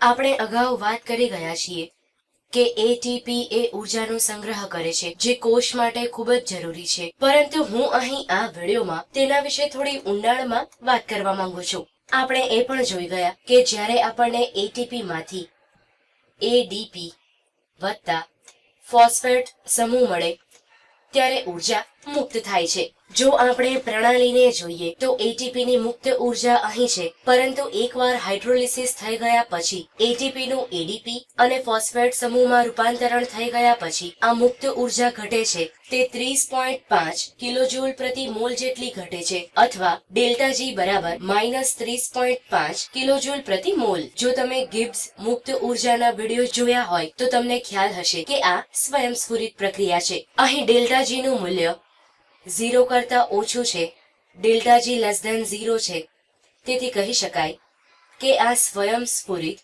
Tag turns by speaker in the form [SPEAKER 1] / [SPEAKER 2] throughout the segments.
[SPEAKER 1] આપણે અગાઉ વાત કરી ગયા છીએ કે એટીપી એ ઉર્જાનો સંગ્રહ કરે છે, જે કોષ માટે ખૂબ જ જરૂરી છે. પરંતુ હું અહીં આ વિડીયોમાં તેના વિશે થોડી ઊંડાણમાં વાત કરવા માંગુ છું. આપણે એ પણ જોઈ ગયા કે જ્યારે આપણને એટીપી માંથી એડીપી વત્તા ફોસ્ફેટ સમૂહ મળે, ત્યારે ઊર્જા મુક્ત થાય છે. જો આપણે પ્રણાલીને જોઈએ તો એટીપીની મુક્ત ઊર્જા અહીં છે, પરંતુ એકવાર હાઇડ્રોલિસિસ થઈ ગયા પછી એટીપીનું એડીપી અને ફોસ્ફેટ સમૂહમાં રૂપાંતરણ થઈ ગયા પછી, આ મુક્ત ઊર્જા ઘટે છે. તે ત્રીસ પોઈન્ટ પાંચ કિલોજુલ પ્રતિ મોલ જેટલી ઘટે છે, અથવા ડેલ્ટા જી બરાબર માઇનસ ત્રીસ પોઈન્ટ પાંચ કિલોજુલ પ્રતિ મોલ. જો તમે ગિબ્સ મુક્ત ઉર્જાના વીડિયો જોયા હોય, તો તમને ખ્યાલ હશે કે આ સ્વયંસ્ફુરિત પ્રક્રિયા છે. અહીં ડેલ્ટા જી નું મૂલ્ય ઝીરો કરતા ઓછું છે, delta G less than zero છે. તેથી કહી શકાય કે આ સ્વયંસ્ફુરિત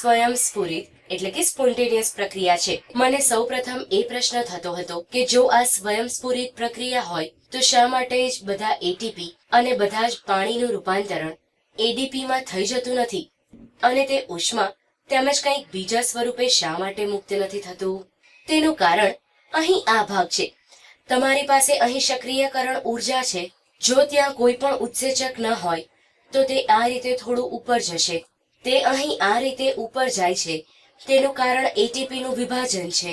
[SPEAKER 1] સ્વયંસ્ફુરિત એટલે કે સ્પોન્ટેનિયસ પ્રક્રિયા છે. મને સૌપ્રથમ એ પ્રશ્ન થતો હતો કે જો આ સ્વયંસ્ફુરિત પ્રક્રિયા હોય, તો શા માટે જ બધા એટીપી અને બધા જ પાણીનું રૂપાંતરણ એડીપીમાં થઈ જતું નથી? અને તે ઉષ્મા તેમજ કંઈક બીજા સ્વરૂપે શા માટે મુક્ત નથી થતું? તેનું કારણ અહીં આ ભાગ છે. તમારી પાસે અહીં સક્રિયકરણ ઊર્જા છે. જો ત્યાં કોઈ પણ ઉત્સેચક ન હોય, તો તે આ રીતે થોડું ઉપર જશે. તે અહીં આ રીતે ઉપર જાય છે. તેનું કારણ એટીપીનું વિભાજન છે.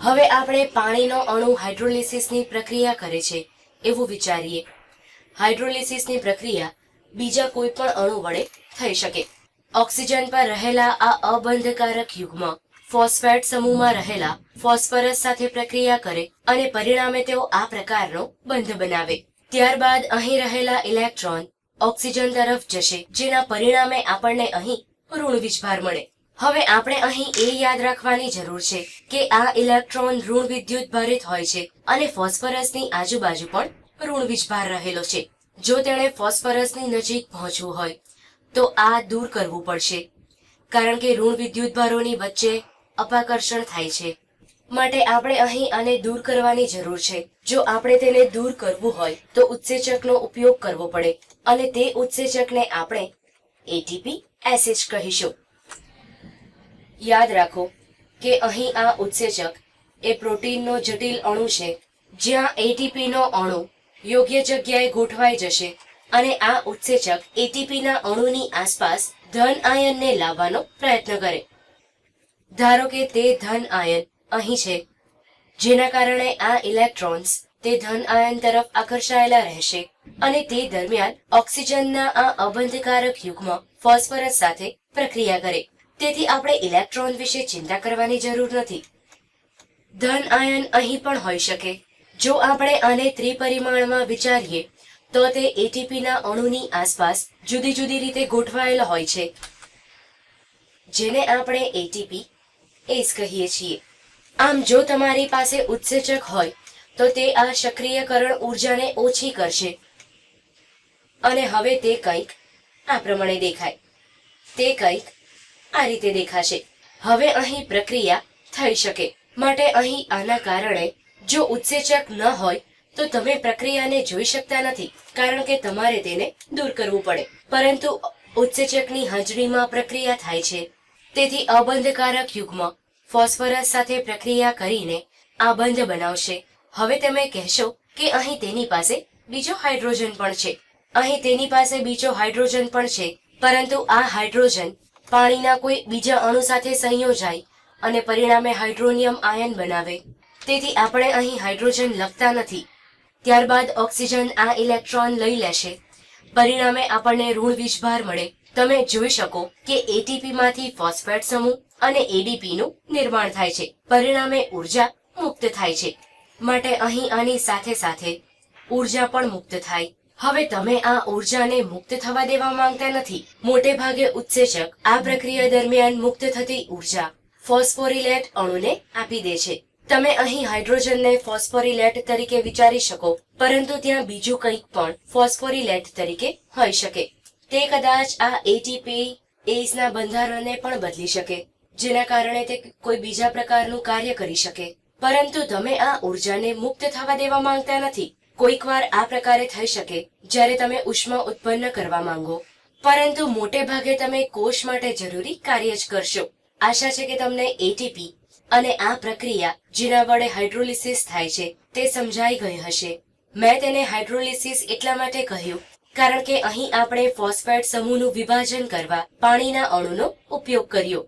[SPEAKER 1] હવે આપણે પાણીનો અણુ હાઇડ્રોલિસિસની પ્રક્રિયા કરે છે, એવું વિચારીએ. હાઇડ્રોલિસિસની પ્રક્રિયા બીજા કોઈ પણ અણુ વડે થઈ શકે. ઓક્સિજન પર રહેલા આ અબંધકારક યુગ્મ ફોસ્ફેટ સમૂહમાં રહેલા ફોસ્ફરસ સાથે પ્રક્રિયા કરે અને પરિણામે તેઓ આ પ્રકારનો બંધ બનાવે. ત્યારબાદ અહીં રહેલા ઇલેક્ટ્રોન ઓક્સિજન તરફ જશે, જેના પરિણામે આપણને અહીં ઋણ વીજભાર મળે. હવે આપણે અહીં એ યાદ રાખવાની જરૂર છે કે આ ઇલેક્ટ્રોન ઋણ વિદ્યુત ભારિત હોય છે અને ફોસ્ફરસની આજુબાજુ પણ ઋણ વીજભાર રહેલો છે. જો તેણે ફોસ્ફરસની નજીક પહોંચવું હોય, તો આ દૂર કરવું પડશે. કારણ કે ઋણ વિદ્યુતભારોની વચ્ચે અપાકર્ષણ થાય છે. માટે આપણે અહીં આને દૂર કરવાની જરૂર છે. જો આપણે તેને દૂર કરવું હોય, તો ઉત્સેચકનો ઉપયોગ કરવો પડે અને તે ઉત્સેચકને આપણે એટીપી એસેજ કહીશું. યાદ રાખો કે અહીં આ ઉત્સેચક એ પ્રોટીનનો જટિલ અણુ છે. જ્યાં એટીપીનો અણુ યોગ્ય જગ્યાએ ગોઠવાઈ જશે અને આ ઉત્સેચક એટીપીના અણુની આસપાસ ધન આયનને લાવવાનો પ્રયત્ન કરે. ધારો કે તે ધન આયન અહીં છે, જેના કારણે આ ઇલેક્ટ્રોન્સ તે ધન આયન તરફ આકર્ષાયેલા રહેશે અને તે દરમિયાન ઓક્સિજનના આ અબંધકારક યુગ્મ ફોસ્ફરસ સાથે પ્રક્રિયા કરે. તેથી આપણે ઇલેક્ટ્રોન વિશે ચિંતા કરવાની જરૂર નથી. ધન આયન અહીં પણ હોઈ શકે. જો આપણે આને ત્રિપરિમાણમાં વિચારીએ, તો તે એટીપીના અણુની આસપાસ જુદી જુદી રીતે ગોઠવાયેલા હોય છે. જેને આપણે એટીપી એસ કહીએ છીએ. આમ જો તમારી પાસે ઉત્સેચક હોય, તો તે આ સક્રિયકરણ ઉર્જાને ઓછી કરશે. અને હવે તે કંઈક આ પ્રમાણે દેખાય. તે કંઈક આ રીતે દેખાશે. હવે અહીં પ્રક્રિયા થઈ શકે. માટે અહીં આના કારણે જો ઉત્સેચક ન હોય, તો તમે પ્રક્રિયાને જોઈ શકતા નથી, કારણ કે તમારે તેને દૂર કરવું પડે. પરંતુ ઉત્સેચકની હાજરીમાં પ્રક્રિયા થાય છે. તેથી અબંધકારક યુગ્મ ફોસ્ફરસ સાથે પ્રક્રિયા કરીને આ બંધ બનાવશે. હવે તમે કહેશો કે અહીં તેની પાસે બીજો હાઇડ્રોજન પણ છે. અહીં તેની પાસે બીજો હાઇડ્રોજન પણ છે, પરંતુ આ હાઇડ્રોજન પાણીના કોઈ બીજા અણુ સાથે સંયોજાય અને પરિણામે હાઇડ્રોનિયમ આયન બનાવે. તેથી આપણે અહીં હાઇડ્રોજન લખતા નથી. ત્યારબાદ ઓક્સિજન આ ઇલેક્ટ્રોન લઈ લેશે. પરિણામે આપણને ઋણ વીજભાર મળે. તમે જોઈ શકો કે એટીપી માંથી ફોસ્ફેટ સમૂહ અને એડીપી નું નિર્માણ થાય છે. પરિણામે ઊર્જા મુક્ત થાય છે. માટે અહીં આની સાથે સાથે ઊર્જા પણ મુક્ત થાય. હવે તમે આ ઉર્જાને મુક્ત થવા દેવા માંગતા નથી. મોટે ભાગે ઉત્સેચક આ પ્રક્રિયા દરમિયાન મુક્ત થતી ઊર્જા ફોસ્ફોરિલેટ અણુને આપી દે છે. તમે અહીં હાઇડ્રોજનને ફોસ્ફોરિલેટ તરીકે વિચારી શકો, પરંતુ ત્યાં બીજું કંઈક પણ ફોસ્ફોરિલેટ તરીકે હોઈ શકે. તે કદાચ આ એટીપી એઝના બંધારણને પણ બદલી શકે. જેના કારણે તે કોઈ બીજા પ્રકારનું કાર્ય કરી શકે. પરંતુ તમે આ ઉર્જાને મુક્ત થવા દેવા માંગતા નથી. કોઈક વાર આ પ્રકારે થઈ શકે, જ્યારે તમે ઉષ્મા ઉત્પન્ન કરવા માંગો. પરંતુ મોટે ભાગે તમે કોષ માટે જરૂરી કાર્ય જ કરશો. આશા છે કે તમને એટીપી અને આ પ્રક્રિયા, જેના વડે હાઇડ્રોલિસિસ થાય છે, તે સમજાઈ ગઈ હશે. મેં તેને હાઇડ્રોલિસિસ એટલા માટે કહ્યું, કારણ કે અહીં આપણે ફોસ્ફેટ સમૂહનું વિભાજન કરવા પાણીના અણુનો ઉપયોગ કર્યો.